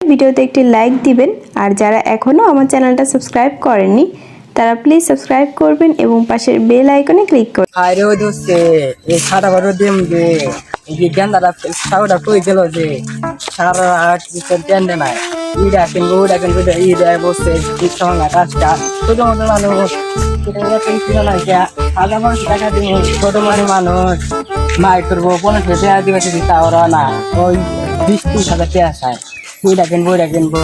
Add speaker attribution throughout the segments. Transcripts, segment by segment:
Speaker 1: ভিডিওতে একটি লাইক দিবেন। আর যারা এখনও আমার চ্যানেলটা সাবস্ক্রাইব করেননি, তারা প্লিজ সাবস্ক্রাইব করবেন এবং পাশের বেল আইকনে ক্লিক করবেন।
Speaker 2: আরে ওই দোস্তে, এই দিম যে, এই গেন্দাটা সাউটা টই গেল যে, সারা মানুষ হাজার মানুষ টাকা দিব ছোট মোটো মানুষ। মাই করব পনেরো টাকা দিবে দিতে ওরা না, ওই বিশ ত্রিশ হাজার টাকা ওইটা কিনবো ওইটা কিনবো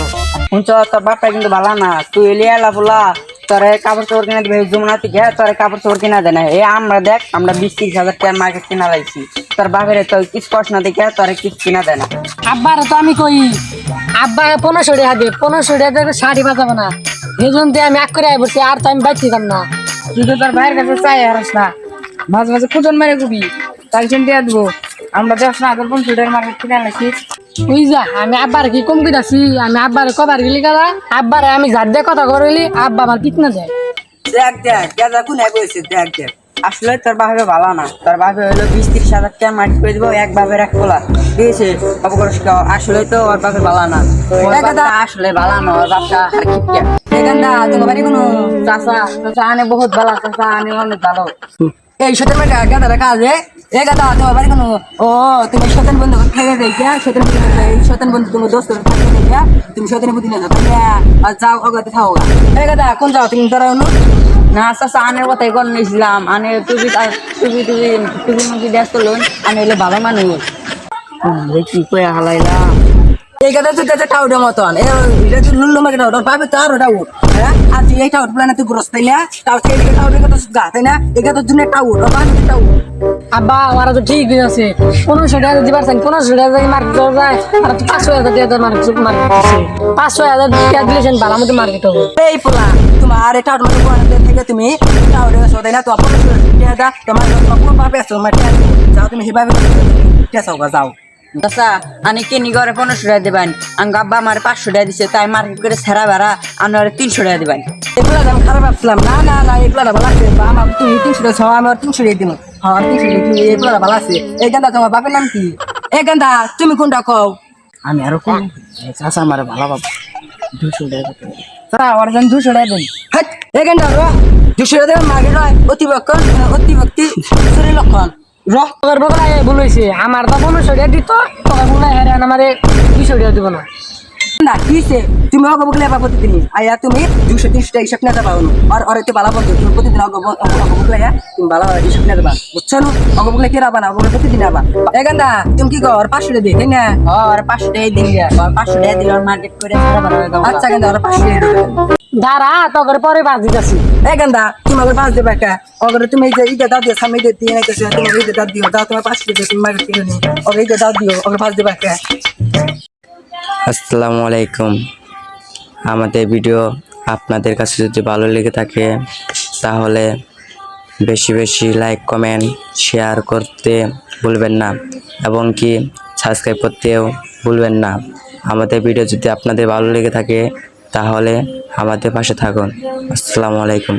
Speaker 2: শুনছ, তোর বাপটা কিন্তু ভালো না। তুই এলিয়া এলা বলা, তোরে কাপড় চোপড় কিনা দিবে যমুনা থেকে তোরে কাপড় চোপড় কিনা দেয় না। এ, আমরা দেখ, আমরা বিশ ত্রিশ হাজার টাকার মার্কেট কিনা লাইছি। তোর বাপের তো কিছু না দেখে তোরে কিছু কিনা দেয় না।
Speaker 3: আব্বার তো আমি কই আব্বা পনেরোশো টাকা দে, পনেরোশো টাকা দেবে শাড়ি বাজাবো না। এই দিয়ে আমি এক করে বসছি আর তো আমি বাইছিলাম না।
Speaker 2: তুই তোর ভাইয়ের কাছে চাই, হারাস না। মাঝে মাঝে খুঁজন মেরে গুবি তাই জন্য দিয়ে দেবো। আমরা দেখ না তোর পঞ্চাশ টাকার মার্কেট কিনা লাইছি
Speaker 3: বুঝ যা আমি আব্বার কি কম কিনাছি আমি আব্বার কবার গেলি গেলা আব্বারে আমি যার দিয়ে কথা করলি আব্বা আমার কিতনা দেয়
Speaker 2: দেখ দেখ গেজা কোন এক হয়েছে দেখ দেখ। আসলে তোর বাপে ভালো না। তোর বাপে হলো বিশ ত্রিশ হাজার টাকা মাটি করে দিবো এক বাপের এক খোলা দিয়েছে অপকরস্ক আসলে তো ওর বাপে ভালো না। আসলে ভালো না ওর বাপটা আর তোমার বাড়ি কোনো চাষা চাষা আনে বহুত ভালো চাষা আনে অনেক ভালো। এই গাদার কাজে এ গাদা, তোমার বাড়ি কোনো ও তুমি সতেন বন্ধু খেয়ে দেখিয়া এই সতেন বন্ধু তোমার দোস্ত খেয়ে দেখিয়া তুমি সতেন বুদ্ধি না আর যাও, অগতে থাও এ গাদা কোন যাও, তুমি অনু না চাষা আনের কথাই কল নিয়েছিলাম আনে টুপি টুপি টুপি টুপি মুখি দেশ তো লোন, আনে হলে ভালো মানুষ। কি কয়ে হালাইলাম। এই কথা তুই কাছে টাউডের মতন। এটা লুল্লু মাকে টাউড পাবে তো আরও হ্যাঁ আর তুই এই টাউড প্লানে তুই গ্রস তাইলে তাও সেই দিকে গা তাই না? এটা জন্য
Speaker 3: আব্বা ওরা তো ঠিক আছে পনেরোশো টাকা দিতে পারছেন পনেরোশো টাকা দিয়ে মার্কেট যায় আর তো পাঁচশো হাজার টাকা মার্কেট মার্কেট পাঁচশো হাজার টাকা দিলেছেন ভালো মতো মার্কেট হবে
Speaker 2: এই পোলা তোমার এই মতো থেকে তুমি টাউডের কাছে তাই না? তো আপন দা তোমার কোন পাবে আছো তোমার যাও তুমি গা যাও। আচ্ছা আমি কিনি ঘরে পনেরোশো টাকা দেবেন। আমি আব্বা আমার পাঁচশো টাকা দিছে তাই মার্কেট করে সেরা বেড়া আমার তিনশো টাকা দেবেন। এগুলো আমি খারাপ ভাবছিলাম। না না না এগুলো ভালো আছে। আমার তুমি তিনশো টাকা ছাড়া আমার তিনশো টাকা দিব হ্যাঁ তিনশো টাকা এগুলো ভালো আছে। এই গান্দা তোমার বাপের নাম কি? এই গান্দা তুমি কোনটা কও? আমি আরও কোন? চাষা আমার ভালো বাবা দুশো টাকা স্যার আমার জন্য দুশো টাকা দিন। হ্যাঁ এই গান্দা দুশো টাকা দেবেন মার্কেট হয়। অতিভক্তি শরীর লক্ষণ। র
Speaker 3: তোর বগলা বলেছে আমার তো পনেরোশো টাকা দিত তোর বগলা হেরে আমার দুইশো টাকা দিব না।
Speaker 2: না কিসে তুমি অগো বকলে বা প্রতিদিন আয়া তুমি দুশো তিনশো টাকা হিসাব নিতে পারো আর আর এতে বালা বন্ধু তুমি প্রতিদিন অগো অগো তুমি বালা হিসাব নিতে পারো বুঝছ না অগো বকলে কি রাবা না? অগো প্রতিদিন আবা। এ গান্দা তুমি কি কর? পাঁচশো টাকা দিই না? আর পাঁচশো টাকা দিন পাঁচশো টাকা দিলে মার্কেট করে আচ্ছা আর পাঁচশো টাকা
Speaker 3: দাঁড়া পরে বাজি যাচ্ছি
Speaker 2: এ গান্দা তুমি পাঁচ দেবে কা? অগর তুমি এই যে ইটা দাও দিও সামনে দিয়ে দিয়ে নাইতেছে তুমি এই যে দাও। দিও দাও তোমার টাকা তুমি মার্কেট করে নি অগর দাও দিও অগর পাঁচ দেবে কা?
Speaker 4: আসসালামু আলাইকুম। আমাদের ভিডিও আপনাদের কাছে যদি ভালো লেগে থাকে তাহলে বেশি বেশি লাইক কমেন্ট শেয়ার করতে ভুলবেন না এবং কি সাবস্ক্রাইব করতেও ভুলবেন না। আমাদের ভিডিও যদি আপনাদের ভালো লেগে থাকে তাহলে আমাদের পাশে থাকুন। আসসালামু আলাইকুম।